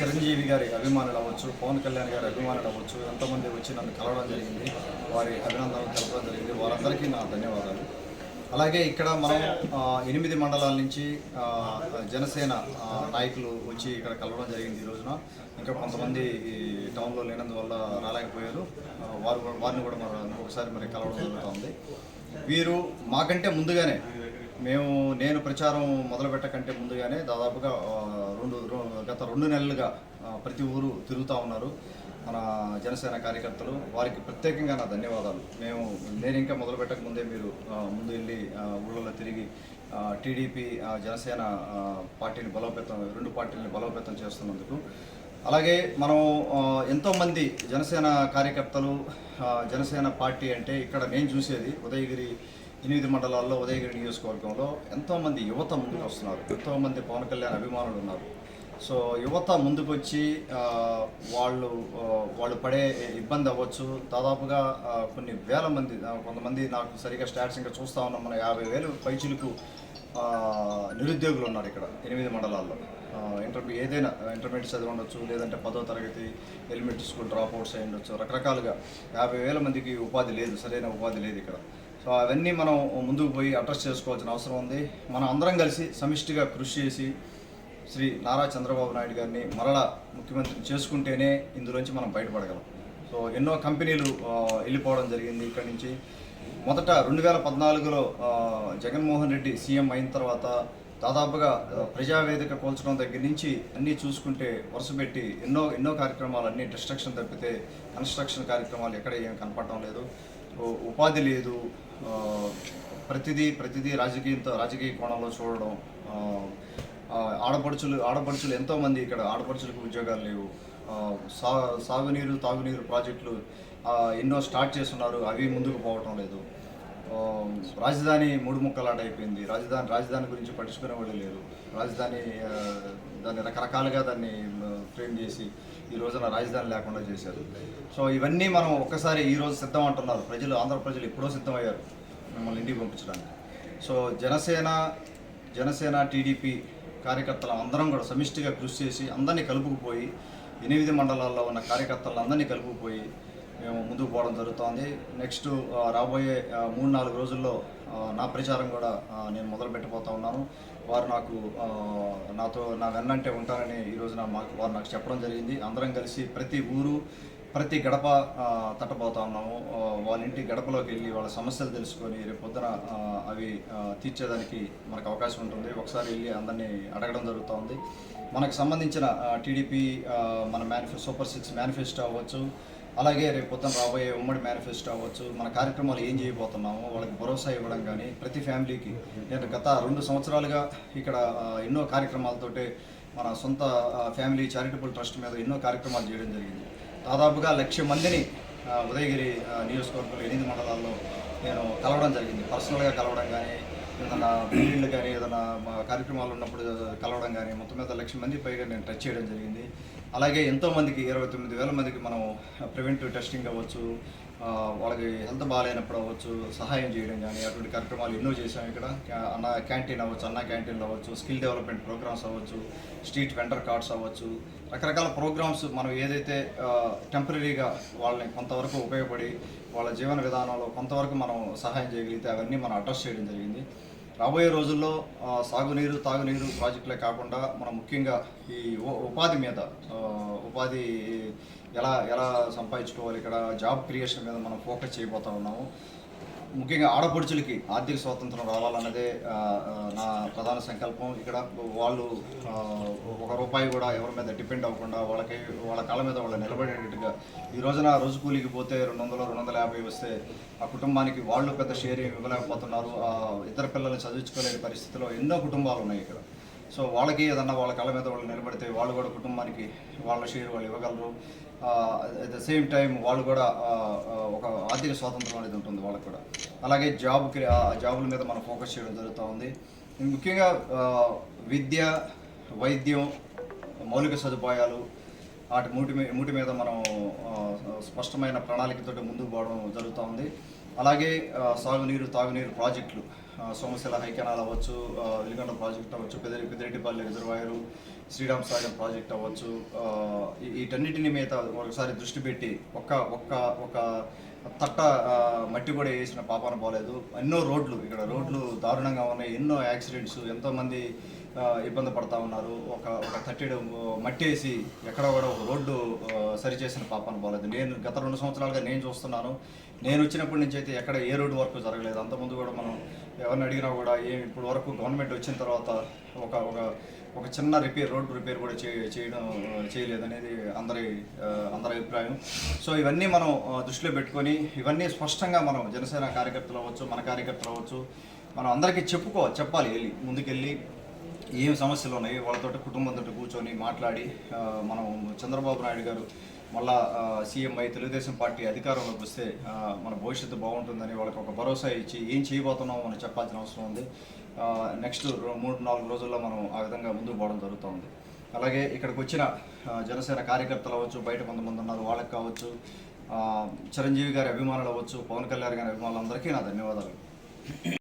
చిరంజీవి గారి అభిమానులు అవ్వచ్చు పవన్ కళ్యాణ్ గారి అభిమానులు అవ్వచ్చు ఎంతోమంది వచ్చి నన్ను కలవడం జరిగింది వారి అభినందనలు తెలపడం జరిగింది. వారందరికీ నా ధన్యవాదాలు. అలాగే ఇక్కడ మనం ఎనిమిది మండలాల నుంచి జనసేన నాయకులు వచ్చి ఇక్కడ కలవడం జరిగింది ఈ రోజున. ఇంకా కొంతమంది టౌన్లో లేనందువల్ల రాలేకపోయారు. వారు కూడా- వారిని కూడా మనం ఒకసారి మరి కలవడం జరుగుతుంది. వీరు మాకంటే ముందుగానే మేము నేను ప్రచారం మొదలుపెట్టకంటే ముందుగానే దాదాపుగా రెండు గత రెండు నెలలుగా ప్రతి ఊరు తిరుగుతూ ఉన్నారు. మన జనసేన కార్యకర్తలు వారికి ప్రత్యేకంగా నా ధన్యవాదాలు. మేము నేను ఇంకా మొదలుపెట్టక ముందే మీరు ముందు వెళ్ళి ఊళ్ళలో తిరిగి టీడీపీ జనసేన పార్టీని బలోపేతం రెండు పార్టీలని బలోపేతం చేస్తున్నందుకు. అలాగే మనం ఎంతోమంది జనసేన కార్యకర్తలు జనసేన పార్టీ అంటే ఇక్కడ నేను చూసేది ఉదయగిరి ఎనిమిది మండలాల్లో ఉదయగిరి నియోజకవర్గంలో ఎంతోమంది యువత ముందుకు వస్తున్నారు ఎంతోమంది పవన్ కళ్యాణ్ అభిమానులు ఉన్నారు. సో యువత ముందుకొచ్చి వాళ్ళు వాళ్ళు పడే ఇబ్బంది అవ్వచ్చు. దాదాపుగా కొన్ని వేల మంది కొంతమంది నాకు సరిగా స్టాట్స్ ఇంకా చూస్తా ఉన్నాం. మన యాభై వేలు పైచులకు నిరుద్యోగులు ఉన్నారు ఇక్కడ ఎనిమిది మండలాల్లో. ఇంటర్మీ ఏదైనా ఇంటర్మీడియట్ చదివి ఉండొచ్చు లేదంటే పదో తరగతి ఎలిమెంటరీ స్కూల్ డ్రాప్ అవుట్స్ అయి ఉండొచ్చు. రకరకాలుగా యాభై వేల మందికి ఉపాధి లేదు సరైన ఉపాధి లేదు ఇక్కడ. సో అవన్నీ మనం ముందుకు పోయి అడ్రస్ చేసుకోవాల్సిన అవసరం ఉంది. మనం అందరం కలిసి సమిష్టిగా కృషి చేసి శ్రీ నారా చంద్రబాబు నాయుడు గారిని మరలా ముఖ్యమంత్రిని చేసుకుంటేనే ఇందులోంచి మనం బయటపడగలం. సో ఎన్నో కంపెనీలు వెళ్ళిపోవడం జరిగింది ఇక్కడి నుంచి. మొదట రెండు వేల పద్నాలుగులో జగన్మోహన్ రెడ్డి సీఎం అయిన తర్వాత దాదాపుగా ప్రజావేదిక కోల్చడం దగ్గర నుంచి అన్నీ చూసుకుంటే వరుస పెట్టి ఎన్నో ఎన్నో కార్యక్రమాలు అన్నీ డిస్ట్రక్షన్ తప్పితే కన్స్ట్రక్షన్ కార్యక్రమాలు ఎక్కడ ఏం కనపడటం లేదు. ఉపాధి లేదు. ప్రతిదీ ప్రతిదీ రాజకీయంతో రాజకీయ కోణంలో చూడడం ఆడపడుచులు ఆడపడుచులు ఎంతోమంది ఇక్కడ ఆడపడుచులకు ఉద్యోగాలు లేవు. సా సాగునీరు తాగునీరు ప్రాజెక్టులు ఎన్నో స్టార్ట్ చేస్తున్నారు అవి ముందుకు పోవటం లేదు. రాజధాని మూడు ముక్కలాట అయిపోయింది. రాజధాని రాజధాని గురించి పట్టించుకునే వాళ్ళు లేరు. రాజధాని దాన్ని రకరకాలుగా దాన్ని ఫ్రేమ్ చేసి ఈ రోజున రాజధాని లేకుండా చేశారు. సో ఇవన్నీ మనం ఒక్కసారి ఈ రోజు సిద్ధం అంటున్నారు. ప్రజలు ఆంధ్ర ప్రజలు ఎప్పుడో సిద్ధమయ్యారు మిమ్మల్ని ఇంటికి పంపించడానికి. సో జనసేన జనసేన టీడీపీ కార్యకర్తలు అందరం కూడా సమిష్టిగా కృషి చేసి అందరినీ కలుపుకుపోయి ఎనిమిది మండలాల్లో ఉన్న కార్యకర్తలను అందరినీ కలుపుకుపోయి మేము ముందుకు పోవడం జరుగుతోంది. నెక్స్ట్ రాబోయే మూడు నాలుగు రోజుల్లో నా ప్రచారం కూడా నేను మొదలు పెట్టబోతా ఉన్నాను. వారు నాకు నాతో నా వెన్నంటే ఉంటారని ఈరోజు నా మాకు వారు నాకు చెప్పడం జరిగింది. అందరం కలిసి ప్రతి ఊరు ప్రతి గడప తట్టబోతా ఉన్నాము. వాళ్ళ ఇంటి గడపలోకి వెళ్ళి వాళ్ళ సమస్యలు తెలుసుకొని రేపు పొద్దున అవి తీర్చేదానికి మనకు అవకాశం ఉంటుంది. ఒకసారి వెళ్ళి అందరినీ అడగడం జరుగుతూ ఉంది. మనకు సంబంధించిన టీడీపీ మన మేనిఫెస్టో సూపర్ సిక్స్ మేనిఫెస్టో అవ్వచ్చు అలాగే రేపు పొద్దున రాబోయే ఉమ్మడి మేనిఫెస్టో అవ్వచ్చు. మన కార్యక్రమాలు ఏం చేయబోతున్నాము వాళ్ళకి భరోసా ఇవ్వడం కానీ ప్రతి ఫ్యామిలీకి నేను గత రెండు సంవత్సరాలుగా ఇక్కడ ఎన్నో కార్యక్రమాలతోటి మన సొంత ఫ్యామిలీ చారిటబుల్ ట్రస్ట్ మీద ఎన్నో కార్యక్రమాలు చేయడం జరిగింది. దాదాపుగా లక్ష మందిని ఉదయగిరి నియోజకవర్గంలో ఎనిమిది మండలాల్లో నేను కలవడం జరిగింది. పర్సనల్గా కలవడం కానీ ఏదైనా పెళ్ళిళ్ళు కానీ ఏదైనా కార్యక్రమాలు ఉన్నప్పుడు కలవడం కానీ మొత్తం మీద లక్ష మంది పైగా నేను టచ్ చేయడం జరిగింది. అలాగే ఎంతోమందికి ఇరవై తొమ్మిది వేల మందికి మనం ప్రివెంటివ్ టెస్టింగ్ అవ్వచ్చు వాళ్ళకి హెల్త్ బాగాలేనప్పుడు అవ్వచ్చు సహాయం చేయడం కానీ అటువంటి కార్యక్రమాలు ఎన్నో చేశాం ఇక్కడ. అన్న క్యాంటీన్ అవ్వచ్చు అన్న క్యాంటీన్లు అవ్వచ్చు స్కిల్ డెవలప్మెంట్ ప్రోగ్రామ్స్ అవ్వచ్చు స్ట్రీట్ వెండర్ కార్డ్స్ అవ్వచ్చు. రకరకాల ప్రోగ్రామ్స్ మనం ఏదైతే టెంపరీగా వాళ్ళని కొంతవరకు ఉపయోగపడి వాళ్ళ జీవన విధానంలో కొంతవరకు మనం సహాయం చేయగలిగితే అవన్నీ మనం అడ్రస్ చేయడం జరిగింది. రాబోయే రోజుల్లో సాగునీరు తాగునీరు ప్రాజెక్టులే కాకుండా మనం ముఖ్యంగా ఈ ఉపాధి మీద ఉపాధి ఎలా ఎలా సంపాదించుకోవాలి ఇక్కడ జాబ్ క్రియేషన్ మీద మనం ఫోకస్ చేయబోతా ఉన్నాము. ముఖ్యంగా ఆడపడుచులకి ఆర్థిక స్వాతంత్రం రావాలన్నదే నా ప్రధాన సంకల్పం. ఇక్కడ వాళ్ళు ఒక రూపాయి కూడా ఎవరి మీద డిపెండ్ అవ్వకుండా వాళ్ళకి వాళ్ళ కాళ్ళ మీద వాళ్ళు నిలబడేటట్టుగా ఈ రోజున రోజు కూలికి పోతే రెండు వందలు రెండు వందల యాభై వస్తే ఆ కుటుంబానికి వాళ్ళు పెద్ద షేర్ ఇవ్వలేకపోతున్నారు. ఇతర పిల్లల్ని చదివించుకోలేని పరిస్థితిలో ఎన్నో కుటుంబాలు ఉన్నాయి ఇక్కడ. సో వాళ్ళకి ఏదన్నా వాళ్ళ కళ్ళ మీద వాళ్ళు నిలబడితే వాళ్ళు కూడా కుటుంబానికి వాళ్ళ షేర్ వాళ్ళు ఇవ్వగలరు. అట్ ద సేమ్ టైం వాళ్ళు కూడా ఒక ఆర్థిక స్వాతంత్రం అనేది ఉంటుంది వాళ్ళకి కూడా. అలాగే జాబ్కి ఆ జాబుల మీద మనం ఫోకస్ చేయడం జరుగుతూ ఉంది. ముఖ్యంగా విద్య వైద్యం మౌలిక సదుపాయాలు వాటి మూటి మీద మూటి మీద మనం స్పష్టమైన ప్రణాళికతోటి ముందుకు పోవడం జరుగుతూ ఉంది. అలాగే సాగునీరు తాగునీరు ప్రాజెక్టులు సోమశిల హైకెనాల్ అవ్వచ్చు ఆ, ప్రాజెక్ట్ అవ్వచ్చు పెదరి పెదిరెడ్డిపల్లి రిజర్వాయరు శ్రీరామ్ సాగర్ ప్రాజెక్ట్ అవ్వచ్చు వీటన్నిటిని మీద ఒకసారి దృష్టి పెట్టి ఒక్క ఒక్క ఒక తట్ట మట్టి కూడా వేసిన పాపాన పోలేదు. ఎన్నో రోడ్లు ఇక్కడ రోడ్లు దారుణంగా ఉన్నాయి. ఎన్నో యాక్సిడెంట్స్ ఎంతోమంది ఇబ్బంది పడతా ఉన్నారు. ఒక ఒక తట్టెడు మట్టి వేసి ఎక్కడ కూడా ఒక రోడ్డు సరిచేసిన పాపాన పోలేదు. నేను గత రెండు సంవత్సరాలుగా నేను చూస్తున్నాను. నేను వచ్చినప్పటి నుంచి అయితే ఎక్కడ ఏ రోడ్డు వర్క్ జరగలేదు. అంతకుముందు కూడా మనం ఎవరిని అడిగినా కూడా ఏం ఇప్పుడు వరకు గవర్నమెంట్ వచ్చిన తర్వాత ఒక ఒక ఒక చిన్న రిపేర్ రోడ్డు రిపేర్ కూడా చే చేయడం చేయలేదనేది అందరి అందరి అభిప్రాయం. సో ఇవన్నీ మనం దృష్టిలో పెట్టుకొని ఇవన్నీ స్పష్టంగా మనం జనసేన కార్యకర్తలు అవ్వచ్చు మన కార్యకర్తలు అవ్వచ్చు మనం అందరికీ చెప్పుకో చెప్పాలి వెళ్ళి ముందుకెళ్ళి ఏం సమస్యలు ఉన్నాయి వాళ్ళతో కుటుంబంతో కూర్చొని మాట్లాడి మనం చంద్రబాబు నాయుడు గారు మళ్ళా సీఎం అయి తెలుగుదేశం పార్టీ అధికారంలోకి వస్తే మన భవిష్యత్తు బాగుంటుందని వాళ్ళకి ఒక భరోసా ఇచ్చి ఏం చేయబోతున్నామో మనం చెప్పాల్సిన అవసరం ఉంది. నెక్స్ట్ మూడు నాలుగు రోజుల్లో మనం ఆ విధంగా ముందుకు పోవడం జరుగుతుంది అలాగే ఇక్కడికి వచ్చిన జనసేన కార్యకర్తలు అవ్వచ్చు బయట కొంతమంది ఉన్నారు వాళ్ళకి కావచ్చు చిరంజీవి గారి అభిమానులు అవ్వచ్చు పవన్ కళ్యాణ్ గారి అభిమానులందరికీ నా ధన్యవాదాలు.